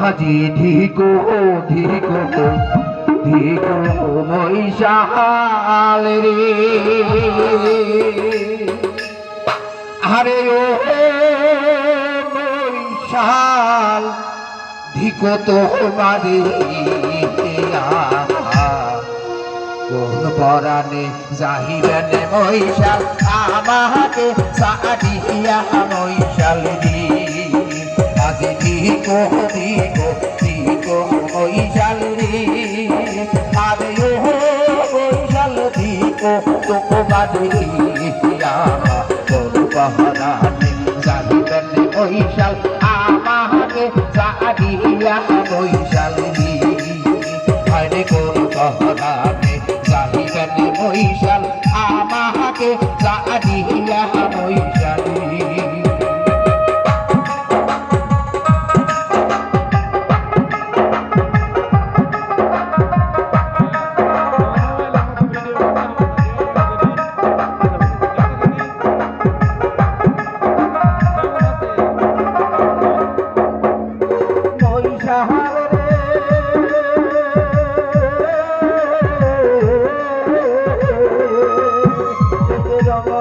হাজি ধিকো ধিকো ধিকো মহিষাল রে। আরে ও মহিষাল ধিকো তো মারে কোন পরাণে জাহিরেন মহিষাল, আমাকে সাডিয়া মহিষাল দিয়ে মাঝে নিকো নিকো নিকো বৈশাল রে। আরে ও বৈশাল নিকো তোকো বাদে পাহারা জানিবেন বৈশাল আমাকে সারিয়া বৈশাল রে। আরে কোন পাহারা জানিবেন বৈশাল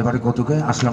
এবারে গতকে আসলাম